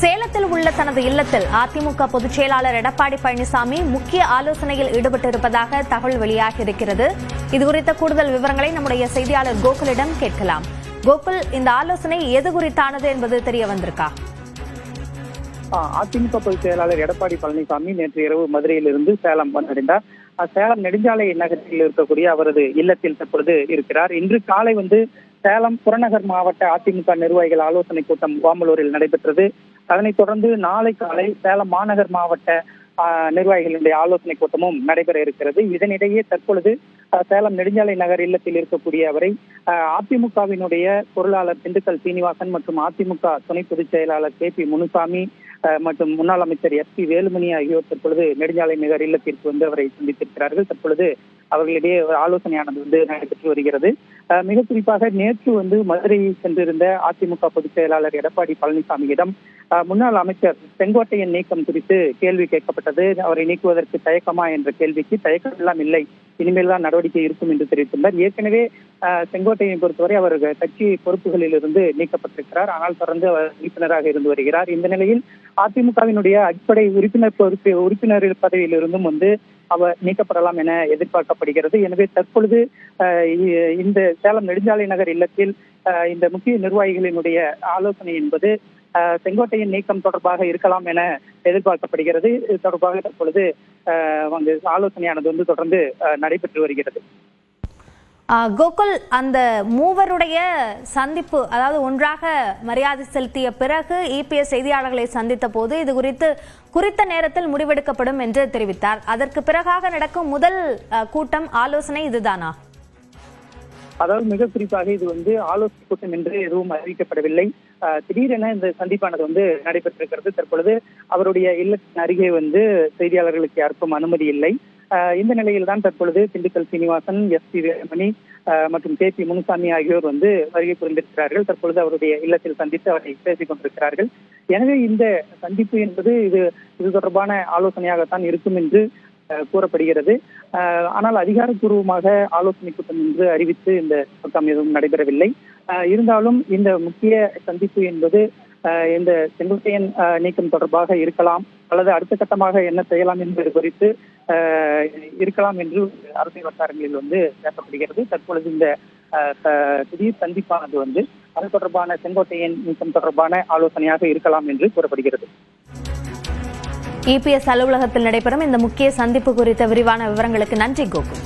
சேலத்தில் உள்ள தனது இல்லத்தில் அதிமுக பொதுச் செயலாளர் எடப்பாடி பழனிசாமி முக்கிய ஆலோசனையில் ஈடுபட்டிருப்பதாக தகவல் வெளியாகியிருக்கிறது. இதுகுறித்த கூடுதல் விவரங்களை நம்முடைய செய்தியாளர் கோகுலிடம் கேட்கலாம். கோகுல் இந்த ஆலோசனை எது குறித்தானது என்பது தெரிய வந்திருக்கா? அதிமுக பொதுச் செயலாளர் எடப்பாடி பழனிசாமி நேற்று இரவு மதுரையிலிருந்து சேலம் வந்தடைந்தார். சேலம் நெடுஞ்சாலை நகரத்தில் இருக்கக்கூடிய அவரது இல்லத்தில் தற்பொழுது இருக்கிறார். இன்று காலை வந்து சேலம் புறநகர் மாவட்ட அதிமுக நிர்வாகிகள் ஆலோசனை கூட்டம் வாமலூரில் நடைபெற்றது. அதனைத் தொடர்ந்து நாளை காலை சேலம் மாநகர் மாவட்ட நிர்வாகிகளுடைய ஆலோசனை கூட்டமும் நடைபெற இருக்கிறது. இதனிடையே தற்பொழுது சேலம் நெடுஞ்சாலை நகர் இல்லத்தில் இருக்கக்கூடிய அவரை அதிமுகவினுடைய பொருளாளர் திண்டுக்கல் சீனிவாசன் மற்றும் அதிமுக துணை பொதுச் செயலாளர் கே பி முனுசாமி மற்றும் முன்னாள் அமைச்சர் எஸ் பி வேலுமணி ஆகியோர் தற்பொழுது நெடுஞ்சாலை நகர் இல்லத்திற்கு வந்து அவரை சந்தித்திருக்கிறார்கள். தற்பொழுது அவர்களிடையே ஒரு ஆலோசனையானது வந்து நடைபெற்று வருகிறது. மிக குறிப்பாக நேற்று வந்து மதுரையை சென்றிருந்த அதிமுக பொதுச் செயலாளர் எடப்பாடி பழனிசாமியிடம் முன்னாள் அமைச்சர் செங்கோட்டையின் நீக்கம் குறித்து கேள்வி கேட்கப்பட்டது. அவரை நீக்குவதற்கு தயக்கமா என்ற கேள்விக்கு தயக்கம் எல்லாம் இல்லை. இனிமேல் தான் நடவடிக்கை இருக்கும் என்று தெரிவித்துள்ளார். ஏற்கனவே செங்கோட்டையை பொறுத்தவரை அவர் கட்சி பொறுப்புகளில் இருந்து நீக்கப்பட்டிருக்கிறார். ஆனால் தொடர்ந்து அவர் உறுப்பினராக இருந்து வருகிறார். இந்த நிலையில் அதிமுகவினுடைய அடிப்படை உறுப்பினர் பொறுப்பு உறுப்பினர் பதவியிலிருந்தும் வந்து அவர் நீக்கப்படலாம் என எதிர்பார்க்கப்படுகிறது. எனவே தற்பொழுது இந்த சேலம் நெடுஞ்சாலை நகர் இல்லத்தில் இந்த முக்கிய நிர்வாகிகளினுடைய ஆலோசனை என்பது செங்கோட்டையின் நீக்கம் தொடர்பாக இருக்கலாம் என எதிர்பார்க்கப்படுகிறது. இது தொடர்பாக தற்பொழுது அஹ், அங்கு ஆலோசனையானது வந்து தொடர்ந்து நடைபெற்று வருகிறது. கோகுல் அந்த மூவருடைய சந்திப்பு அதாவது ஒன்றாக மரியாதை செலுத்திய பிறகு இபிஎஸ் செய்தியாளர்களை சந்தித்த போது இது குறித்து குறித்த நேரத்தில் முடிவெடுக்கப்படும் என்று தெரிவித்தார். அதற்கு பிறகாக நடக்கும் முதல் கூட்டம் ஆலோசனை இதுதானா? அதாவது மிக குறிப்பாக இது வந்து ஆலோசனை கூட்டம் என்று எதுவும் அறிவிக்கப்படவில்லை. திடீரென இந்த சந்திப்பானது வந்து நடைபெற்றிருக்கிறது. தற்பொழுது அவருடைய இல்லத்தின் அருகே வந்து செய்தியாளர்களுக்கு யாருக்கும் அனுமதி இல்லை. இந்த நிலையில் தான் தற்பொழுது திண்டுக்கல் சீனிவாசன் எஸ் பி வேலுமணி மற்றும் கே பி முனுசாமி ஆகியோர் வந்து வருகை புரிந்திருக்கிறார்கள். தற்பொழுது அவருடைய இல்லத்தில் சந்தித்து அவரை பேசிக் கொண்டிருக்கிறார்கள். எனவே இந்த சந்திப்பு என்பது இது இது தொடர்பான ஆலோசனையாகத்தான் இருக்கும் என்று கூறப்படுகிறது. ஆனால் அதிகாரப்பூர்வமாக ஆலோசனை கூட்டம் என்று அறிவித்து இந்த கூட்டம் எதுவும் நடைபெறவில்லை. இருந்தாலும் இந்த முக்கிய சந்திப்பு என்பது இந்த செங்கோட்டையன் நீக்கம் தொடர்பாக இருக்கலாம் அல்லது அடுத்த கட்டமாக என்ன செய்யலாம் என்பது குறித்து இருக்கலாம் என்று அரசியல் வட்டாரங்களில் வந்து பேசப்படுகிறது. தற்பொழுது இந்த திடீர் சந்திப்பானது வந்து அது தொடர்பான செங்கோட்டையன் நீக்கம் தொடர்பான ஆலோசனையாக இருக்கலாம் என்று கூறப்படுகிறது. இபிஎஸ் அலுவலகத்தில் நடைபெறும் இந்த முக்கிய சந்திப்பு குறித்த விரிவான விவரங்களுக்கு நன்றி கோகுல்.